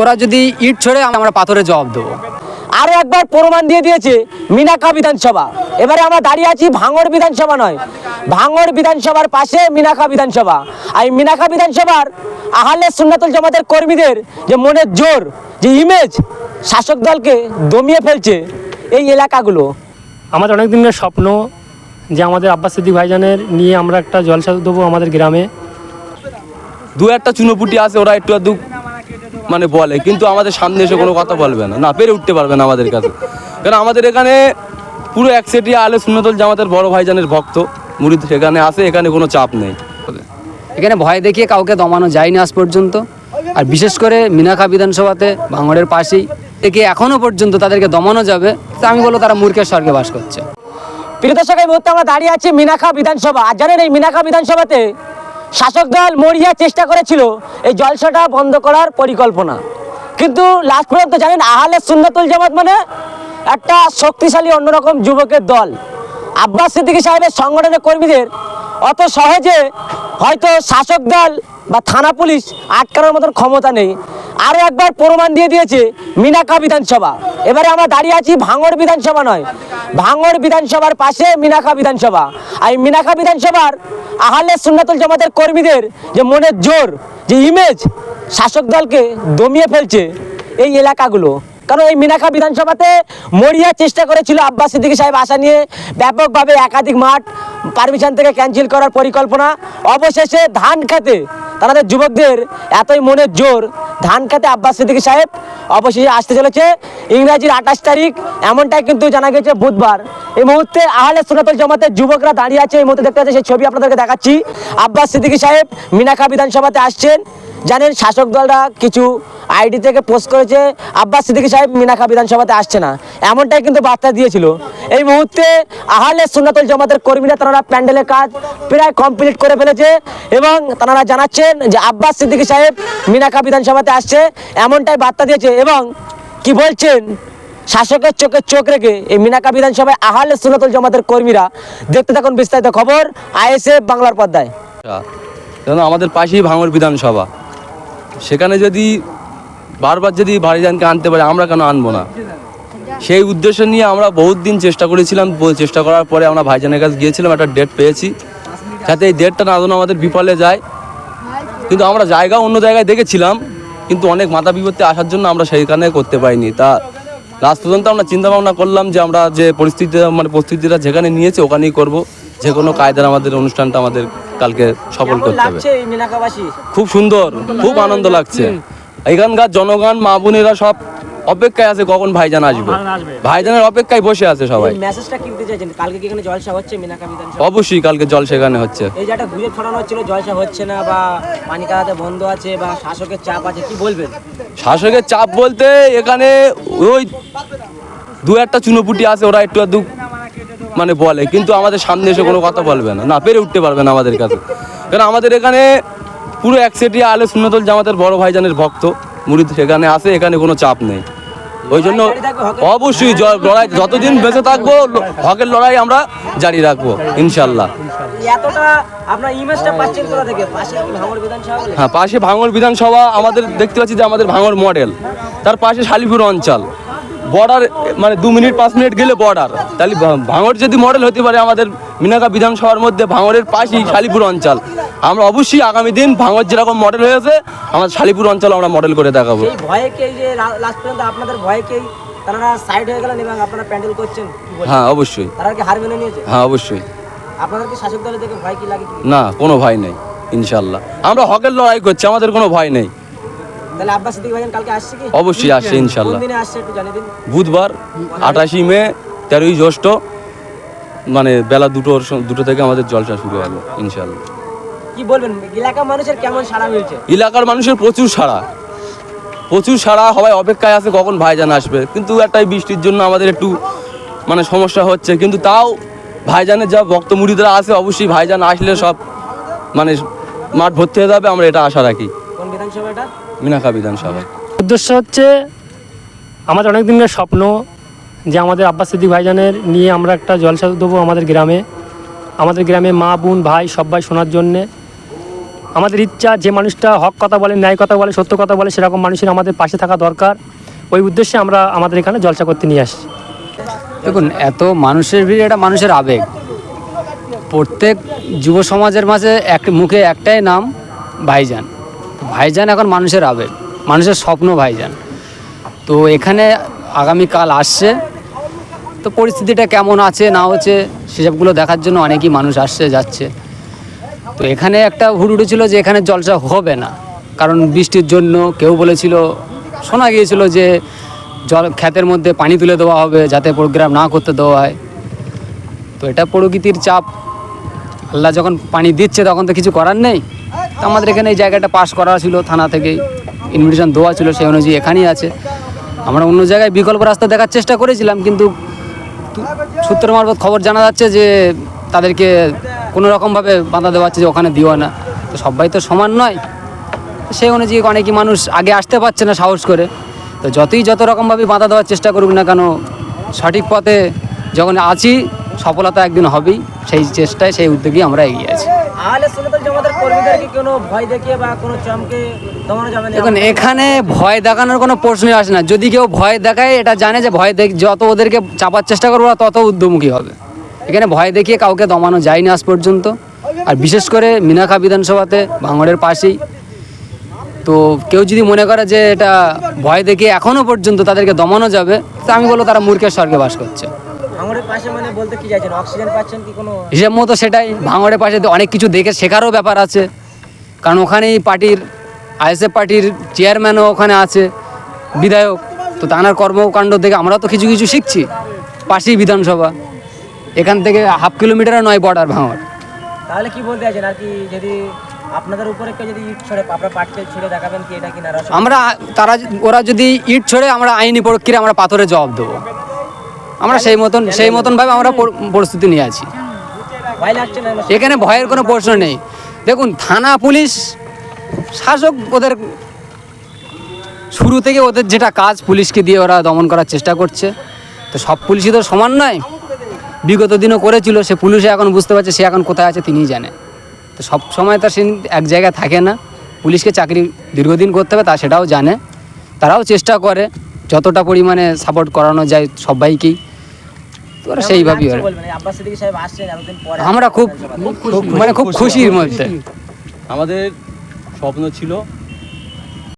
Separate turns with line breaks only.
ওরা যদি ইট ছড়ে আমরা পাথরে জবাব দেবো।
আরও একবার প্রমাণ দিয়ে দিয়েছে মিনাকা বিধানসভা। এবারে আমরা দাঁড়িয়ে আছি ভাঙড় বিধানসভা নয়। ভাঙড় বিধানসভার পাশে মিনাকা বিধানসভা। আর মিনাকা বিধানসভার আহলে সুন্নাতুল জামাতের কর্মীদের যে মনের জোর যে ইমেজ শাসক দলকে দমিয়ে ফেলছে এই এলাকাগুলো।
আমাদের অনেক দিনের স্বপ্ন যে আমাদের আব্বাস সিদ্দিক ভাইজানের নিয়ে আমরা একটা জলসা দেবো আমাদের গ্রামে।
দু একটা চুনোপুটি আছে ওরা একটু আধটু মানে বলে কিন্তু আমাদের সামনে এসে কোনো কথা বলবে না। না পেরে উঠতে পারবে না আমাদের কাছে। কারণ আমাদের এখানে পুরো এক সেটি আলে সুন্নতল জামাতের বড় ভাইজানের ভক্ত। মুরিদ সেখানে আসে এখানে কোনো চাপ নেই।
এখানে ভয় দেখিয়ে কাউকে দমানো যায়নি আজ পর্যন্ত। আর বিশেষ করে মিনাখা বিধানসভাতে ভাঙড়ের পাশেই থেকে এখনও পর্যন্ত তাদেরকে দমানো যাবে। তা আমি বলব তারা মূর্খের স্বর্গে বাস করছে।
প্রিয় দর্শক এই মুহূর্তে আমরা দাঁড়িয়ে আছি মিনাখা বিধানসভা। আর জানেন এই মিনাখা বিধানসভাতে শাসক দল মরিয়া চেষ্টা করেছিল এই জলসাটা বন্ধ করার পরিকল্পনা। কিন্তু লাস্ট পর্যন্ত জানেন আহলে সুন্নাতুল জামাত মানে একটা শক্তিশালী অন্যরকম যুবকের দল। আব্বাস সিদ্দিকী সাহেবের সংগঠনের কর্মীদের অত সহজে হয়তো শাসক দল বা থানা পুলিশ আটকানোর মতন ক্ষমতা নেই। আরও একবার প্রমাণ দিয়ে দিয়েছে মিনাকা বিধানসভা। এবারে আমরা দাঁড়িয়ে আছি ভাঙড় বিধানসভা নয়। ভাঙড় বিধানসভার পাশে মিনাকা বিধানসভা। আর এই মিনাকা বিধানসভার আহলে সুন্নাতুল জামাতের কর্মীদের যে মনের জোর, যে ইমেজ শাসক দলকে দমিয়ে ফেলছে এই এলাকাগুলো। কারণ এই মিনাখা বিধানসভাতে মরিয়া চেষ্টা করেছিল আব্বাস সিদ্দিকী সাহেব আসা নিয়ে ব্যাপকভাবে একাধিক মাঠ পারমিশন থেকে ক্যান্সেল করার পরিকল্পনা। অবশেষে ধান খেতে তাদের যুবকদের এতই মনের জোর, ধান খেতে আব্বাস সিদ্দিকী সাহেব অবশেষে আসতে চলেছে। ইংরাজির আঠাশ তারিখ, এমনটাই কিন্তু জানা গেছে বুধবার। এই মুহূর্তে আহলে সুনাতুল জামাতের যুবকরা দাঁড়িয়ে আছে, এই মুহূর্তে দেখতে পাচ্ছি সেই ছবি আপনাদেরকে দেখাচ্ছি। আব্বাস সিদ্দিকী সাহেব মিনাখা বিধানসভাতে আসছেন। জানেন শাসক দলরা কিছু আইডি থেকে পোস্ট করেছে, আব্বাস সিদ্দিকী সাহেব মিনাখা বিধানসভাতে আসছে না। এমনটাই কিন্তু বার্তা দিয়েছিল। এই মুহূর্তে আহলে সুন্নাতুল জামাতের কর্মীরা তারা প্যান্ডেলের কাজ প্রায় কমপ্লিট করে ফেলেছে এবং তারা জানাচ্ছেন যে আব্বাস সিদ্দিকী সাহেব মিনাখা বিধানসভাতে আসছে, এমনটাই বার্তা দিয়েছে এবং কি বলছেন? শাসকের চোখে চোখ রেখে এই মিনাকা বিধানসভায় আহলে সুন্নাতুল জামাতের কর্মীরা দেখতে থাকুন বিস্তারিত খবর আইএসএফ বাংলার পর্দায়।
কারণ আমাদের পাশেই ভাঙর বিধানসভা। সেখানে যদি বারবার যদি ভাইজানকে আনতে পারে আমরা কেন আনব না? সেই উদ্দেশ্য নিয়ে আমরা বহুত দিন চেষ্টা করেছিলাম চেষ্টা করার পরে আমরা ভাইজানের কাছে গিয়েছিলাম একটা ডেট পেয়েছি। যাতে এই ডেটটা না যেন আমাদের বিফলে যায়। কিন্তু আমরা জায়গা অন্য জায়গায় দেখেছিলাম কিন্তু অনেক মাথা বিপত্তি আসার জন্য আমরা সেইখানে করতে পারিনি। তা লাস্ট পর্যন্ত আমরা চিন্তা ভাবনা করলাম যে আমরা যে পরিস্থিতি মানে পরিস্থিতিটা যেখানে নিয়েছি ওখানেই করব। যে কোনো কায়দার আমাদের অনুষ্ঠানটা আমাদের কালকে সফল করতে হবে। খুব সুন্দর খুব আনন্দ লাগছে। এখানকার জনগণ মা বোনেরা সব অপেক্ষায় আছে কখন ভাইজান আসবে। ভাইজানের অপেক্ষায় বসে আছে সবাই।
মেসেজটা কি দিতে চাইছেন? কালকে কি এখানে জলসা হচ্ছে? মিনাকা বিধানসভা
অবশ্যই কালকে জল সেখানে হচ্ছে।
এই যে একটা গুজব ছড়ানো হচ্ছিল জলসা হচ্ছে না বা পানি বন্ধ আছে বা শাসকের চাপ আছে কি বলবেন?
শাসকের চাপ বলতে এখানে ওই দু একটা চুনোপুটি আছে ওরা একটু আধটু মানে বলে কিন্তু আমাদের সামনে এসে কোনো কথা বলবে না। না পেরে উঠতে পারবে না আমাদের কাছে। কারণ আমাদের এখানে পুরো এক সেটি আলে সুন্নতল জামাতের বড় ভাইজানের ভক্ত। মুরিদ সেখানে আসে এখানে কোনো চাপ নেই। ওই জন্য অবশ্যই লড়াই যতদিন বেঁচে থাকব হকের লড়াই আমরা জারি রাখব ইনশাল্লাহ। হ্যাঁ পাশে ভাঙর বিধানসভা আমাদের দেখতে পাচ্ছি যে আমাদের ভাঙর মডেল। তার পাশে শালিপুর অঞ্চল। বর্ডার মানে দু মিনিট পাঁচ মিনিট গেলে বর্ডার। তাহলে ভা- ভাঙড় যদি মডেল হতে পারে আমাদের মিনাকা বিধানসভার মধ্যে ভাঙরের পাশেই শালিপুর অঞ্চল। আমরা অবশ্যই আগামী দিন ভাঙর যেরকম মডেল হয়েছে আমাদের শালিপুর অঞ্চল আমরা মডেল করে দেখাবো।
এই ভয়ে কে যে লাস্ট পর্যন্ত আপনাদের ভয়ে কে তারা সাইড হয়ে গেলেন এবং আপনারা প্যান্ডেল করছেন? কি বলছেন?
হ্যাঁ অবশ্যই।
তারা কি হার মেনে নিয়েছে?
হ্যাঁ অবশ্যই।
আপনাদের কি শাসক দলের দেখে ভয় কি লাগে কি?
না কোনো ভয় নেই ইনশাল্লাহ আমরা হকের লড়াই করছি আমাদের কোনো ভয় নেই।
তাহলে আব্বাস সিদ্দিক ভাইজান কালকে আসছে কি?
অবশ্যই আসছে
কোন
ইনশাল্লাহ
দিনে আসছে একটু জানিয়ে দিন।
বুধবার আঠাশি মে তেরোই জ্যৈষ্ঠ মানে বেলা দুটোর দুটো থেকে আমাদের জলসা শুরু হবে ইনশাল্লাহ
কি বলবেন? এলাকার মানুষের কেমন সাড়া মিলছে?
এলাকার মানুষের প্রচুর সাড়া। প্রচুর সাড়া সবাই অপেক্ষায় আছে কখন ভাইজান আসবে। কিন্তু একটাই বৃষ্টির জন্য আমাদের একটু মানে সমস্যা হচ্ছে। কিন্তু তাও ভাইজানের যা ভক্ত মুড়িদরা আছে অবশ্যই ভাইজান আসলে সব মানে মাঠ ভর্তি হয়ে যাবে। আমরা এটা আশা রাখি।
কোন বিধানসভা
মিনাখা বিধানসভা।
উদ্দেশ্য হচ্ছে আমাদের অনেক দিনের স্বপ্ন যে আমাদের আব্বাস সিদ্দিক ভাইজানের নিয়ে আমরা একটা জলসা দেবো আমাদের গ্রামে। আমাদের গ্রামে মা বোন ভাই সবাই শোনার জন্যে। আমাদের ইচ্ছা যে মানুষটা হক কথা বলে, ন্যায় কথা বলে, সত্য কথা বলে, সেরকম মানুষের আমাদের পাশে থাকা দরকার। ওই উদ্দেশ্যে আমরা আমাদের এখানে জলসা করতে নিয়ে আসি
দেখুন, এত মানুষের ভিড়, এটা মানুষের আবেগ। প্রত্যেক যুব সমাজের মাঝে এক, মুখে একটাই নাম, ভাইজান। ভাইজান এখন মানুষের আবেগ, মানুষের স্বপ্ন ভাইজান। তো এখানে আগামীকাল আসছে। তো পরিস্থিতিটা কেমন আছে, না হচ্ছে, সেসবগুলো দেখার জন্য অনেকই মানুষ আসছে, যাচ্ছে। তো এখানে একটা হুড়ুড়ি ছিল যে এখানে জলসা হবে না। কারণ বৃষ্টির জন্য কেউ বলেছিল, শোনা গিয়েছিল যে জল ক্ষেতের মধ্যে পানি তুলে দেওয়া হবে যাতে প্রোগ্রাম না করতে দেওয়া হয়। তো এটা প্রকৃতির চাপ। আল্লাহ যখন পানি দিচ্ছে তখন তো কিছু করার নেই। তো আমাদের এখানে এই জায়গাটা পাস করা ছিল, থানা থেকে ইনভিটেশন দেওয়া ছিল সেই অনুযায়ী এখানেই আছে। আমরা অন্য জায়গায় বিকল্প রাস্তা দেখার চেষ্টা করেছিলাম, কিন্তু সূত্র মারফত খবর জানা যাচ্ছে যে তাদেরকে কোনো রকমভাবে বাধা দেওয়া হচ্ছে যে ওখানে দিও না। তো সবাই তো সমান নয়। সেই অনুযায়ী অনেকই মানুষ আগে আসতে পারছে না সাহস করে। তো যতই যত রকমভাবে বাধা দেওয়ার চেষ্টা করুক না কেন সঠিক পথে যখন আছি সফলতা একদিন হবেই। সেই চেষ্টায় সেই উদ্যোগেই আমরা এগিয়ে আছি। দেখুন এখানে ভয় দেখানোর কোনো প্রশ্নই আসে না। যদি কেউ ভয় দেখায় এটা জানে যে ভয় দেখ যত ওদেরকে চাপার চেষ্টা করব তত উদ্যমুখী হবে। এখানে ভয় দেখিয়ে কাউকে দমানো যায়নি আজ পর্যন্ত। আর বিশেষ করে মিনাখা বিধানসভাতে ভাঙড়ের পাশেই। তো কেউ যদি মনে করে যে এটা ভয় দেখিয়ে এখনও পর্যন্ত তাদেরকে দমানো যাবে তো আমি বলব তারা মূর্খের স্বর্গে বাস করছে।
মানে
হিসেব মতো সেটাই ভাঙড়ের পাশে তো অনেক কিছু দেখে শেখারও ব্যাপার আছে। কারণ ওখানেই পার্টির আইএসএফ পার্টির চেয়ারম্যানও ওখানে আছে বিধায়ক। তো তানার কর্মকাণ্ড দেখে আমরা তো কিছু কিছু শিখছি পাশেই বিধানসভা। এখান থেকে হাফ কিলোমিটারও নয় বর্ডার ভাঙড়
তাহলে কি বলতে চাইছেন? আর কি যদি আপনাদের উপরে কেউ যদি ইট ছড়ে আপনার পাটকে ছুড়ে দেখাবেন কি এটা কি না
আমরা তারা ওরা যদি ইট ছড়ে আমরা আইনি প্রক্রিয়া আমরা পাথরে জবাব দেবো। আমরা সেই মতন সেই মতন ভাবে আমরা পর- পরিস্থিতি নিয়ে আছি। এখানে ভয়ের কোনো প্রশ্ন নেই। দেখুন থানা পুলিশ শাসক ওদের শুরু থেকে ওদের যেটা কাজ পুলিশকে দিয়ে ওরা দমন করার চেষ্টা করছে। তো সব পুলিশই তো সমান নয়। বিগত দিনও করেছিল সে পুলিশে এখন বুঝতে পারছে সে এখন কোথায় আছে তিনিই জানে। তো সব সময় তো সে এক জায়গায় থাকে না। পুলিশকে চাকরি দীর্ঘদিন করতে হবে তা সেটাও জানে। তারাও চেষ্টা করে যতটা পরিমাণে সাপোর্ট করানো যায় সবাইকেই। ওরা সেইভাবেই ওরা। আমরা খুব খুব- মানে খুব খুশির মধ্যে।
আমাদের স্বপ্ন ছিল